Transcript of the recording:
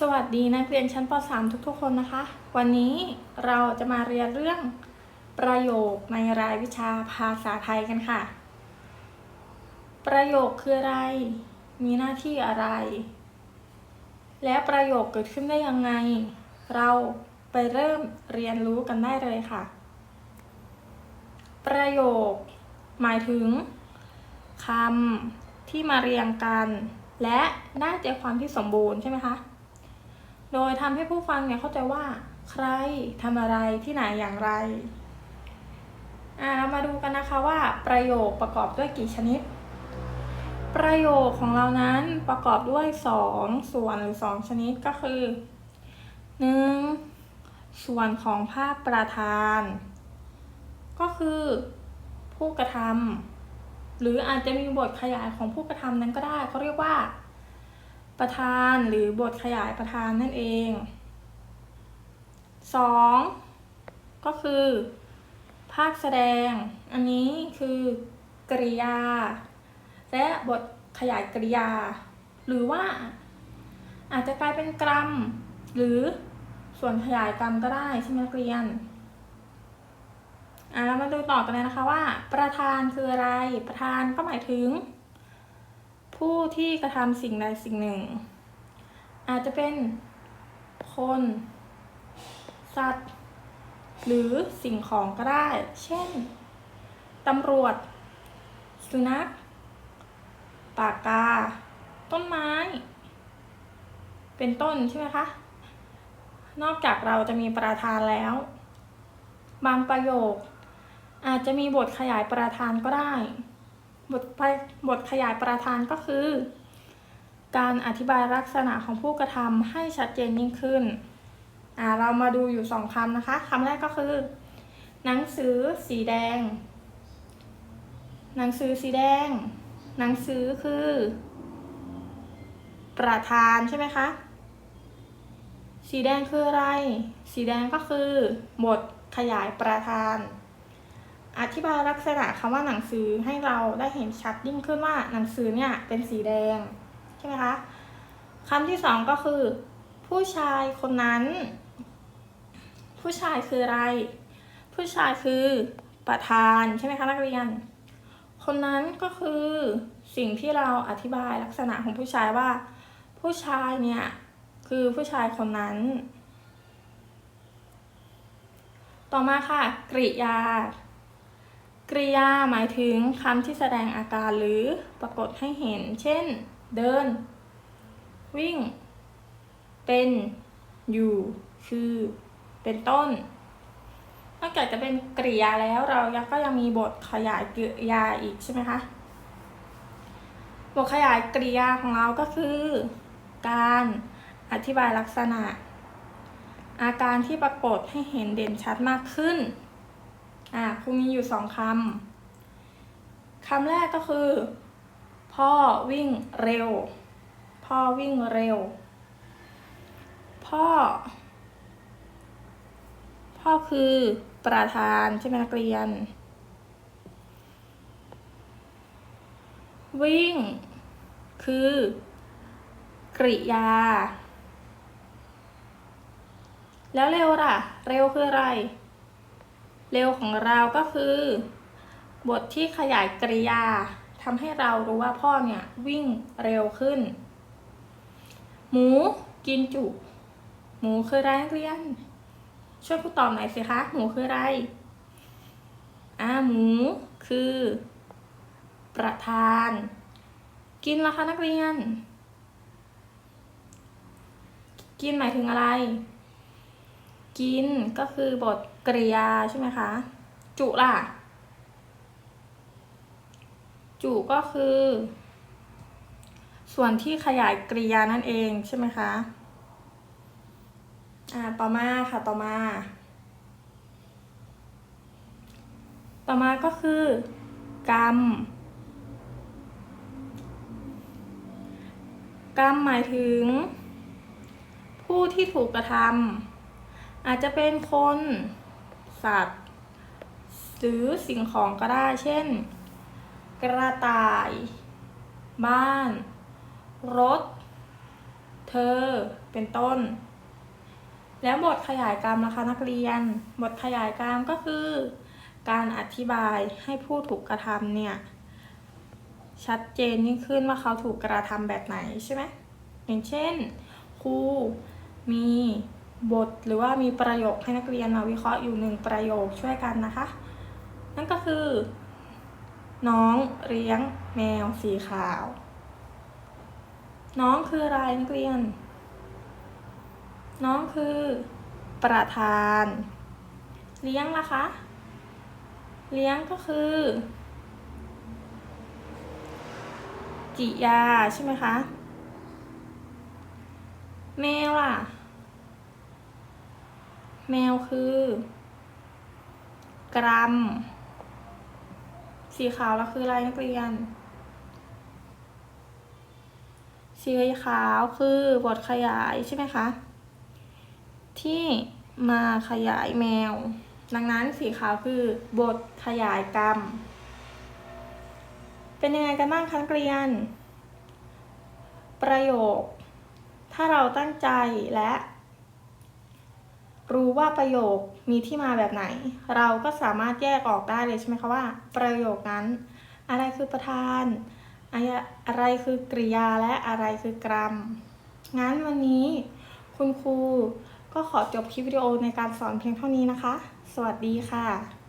สวัสดีนักเรียนชั้นป .3 ทุกๆ คนนะคะ วันนี้เราจะมาเรียนเรื่องประโยคในรายวิชาภาษาไทยกันค่ะ ประโยคคืออะไร มีหน้าที่อะไร และประโยคเกิดขึ้นได้ยังไง เราไปเริ่มเรียนรู้กันได้เลยค่ะ ประโยค หมายถึงคำที่มาเรียงกัน และได้ใจความที่สมบูรณ์ใช่ไหมคะ โดยทำให้ผู้ฟังเนี่ยเข้าใจว่าใครทำอะไรที่ไหนอย่างไรอ่าเรามาดูกันนะคะว่าประโยคประกอบด้วยกี่ชนิด ประโยคของเรานั้นประกอบด้วยสองส่วนหรือสองชนิดก็คือหนึ่งส่วนของภาคประธาน ก็คือ ผู้กระทำหรืออาจจะมีบทขยายของผู้กระทำนั้นก็ได้เขาเรียกว่า ประธานหรือบทขยายประธานนั่นเอง 2. ก็คือ ภาคแสดง อันนี้คือกริยา และบทขยายกริยา หรือว่าอาจจะกลายเป็นกรรมหรือส่วนขยายกรรมก็ได้ใช่ไหมนักเรียนอะเรามาดูต่อกันเลยนะคะว่า ประธานคืออะไร ประธานก็หมายถึง ผู้ที่กระทำสิ่งใดสิ่งหนึ่ง อาจจะเป็นคน สัตว์ หรือสิ่งของก็ได้ เช่น ตำรวจ สุนัข ปากกา ต้นไม้ เป็นต้นใช่ไหมคะ นอกจากเราจะมีประธานแล้ว บางประโยค อาจจะมีบทขยายประธานก็ได้ บทไปบทขยายประธานก็คือ การอธิบายลักษณะของผู้กระทำให้ชัดเจนยิ่งขึ้นอ่าเรามาดูอยู่สองคำนะคะคำแรกก็คือ หนังสือสีแดง หนังสือสีแดง หนังสือคือ ประธานใช่ไหมคะสีแดงคืออะไร สีแดงก็คือบทขยายประธาน อธิบายลักษณะคำว่าหนังสือให้เราได้เห็นชัดยิ่งขึ้นว่าหนังสือเนี่ยเป็นสีแดงใช่ไหมคะคำที่สองก็คือ ผู้ชายคนนั้น ผู้ชายคืออะไร ผู้ชายคือประธานใช่ไหมคะนักเรียน คนนั้นก็คือสิ่งที่เราอธิบายลักษณะของผู้ชายว่า ผู้ชายเนี่ยคือผู้ชายคนนั้น ต่อมาค่ะกริยา กริยาหมายถึงคำที่แสดงอาการหรือปรากฏให้เห็น เช่น เดิน วิ่ง เป็น อยู่ คือ เป็นต้น นอกจากจะเป็นกริยาแล้วเรายังก็ยังมีบทขยายกริยาอีกใช่ไหมคะ บทขยายกริยาของเราก็คือ การอธิบายลักษณะ อาการที่ปรากฏให้เห็นเด่นชัดมากขึ้น อ่าครูมีอยู่สองคำคำแรกก็คือ พ่อวิ่งเร็ว พ่อวิ่งเร็ว พ่อ พ่อคือประธานใช่ไหมนักเรียน วิ่ง คือ กริยา แล้วเร็วล่ะ เร็วคืออะไร เร็วของเราก็คือ บทที่ขยายกริยาทำให้เรารู้ว่าพ่อเนี่ยวิ่งเร็วขึ้น หมูกินจุ หมูคืออะไรนักเรียน ช่วยครูตอบหน่อยสิคะหมูคืออะไรอ่าหมูคือ ประธาน กินละคะนักเรียน กินหมายถึงอะไร กินก็คือบทกริยาใช่ไหมคะ จุล่ะ จุก็คือ ส่วนที่ขยายกริยานั่นเองใช่ไหมคะอ่าต่อมาค่ะต่อมา ต่อมาก็คือ กรรม กรรมหมายถึง ผู้ที่ถูกกระทำ อาจจะเป็นคนสัตว์ หรือสิ่งของก็ได้ เช่น กระต่าย บ้าน รถ เธอ เป็นต้น แล้วบทขยายกรรมนะคะนักเรียน บทขยายกรรมก็คือ การอธิบายให้ผู้ถูกกระทำเนี่ย ชัดเจนยิ่งขึ้นว่าเขาถูกกระทำแบบไหนใช่ไหมอย่างเช่นครูมี บทหรือว่ามีประโยคให้นักเรียนมาวิเคราะห์อยู่หนึ่งประโยคช่วยกันนะคะ นั่นก็คือ น้องเลี้ยงแมวสีขาว น้องคืออะไรนักเรียน น้องคือประธาน เลี้ยงล่ะคะ เลี้ยงก็คือ กิยาใช่ไหมคะ แมวล่ะ แมวคือ กรัม สีขาวแล้วคืออะไรนักเรียน สีขาวคือบทขยายใช่ไหมคะ ที่มาขยายแมว ดังนั้นสีขาวคือบทขยายกรรม เป็นยังไงกันบ้างคะนักเรียน ประโยค ถ้าเราตั้งใจและ รู้ว่าประโยคมีที่มาแบบไหน เราก็สามารถแยกออกได้เลยใช่ไหมคะว่า ประโยคนั้น อะไรคือประธานอะไรคือกริยาและอะไรคือกรรม งั้นวันนี้คุณครูก็ขอจบคลิปวิดีโอในการสอนเพียงเท่านี้นะคะ สวัสดีค่ะ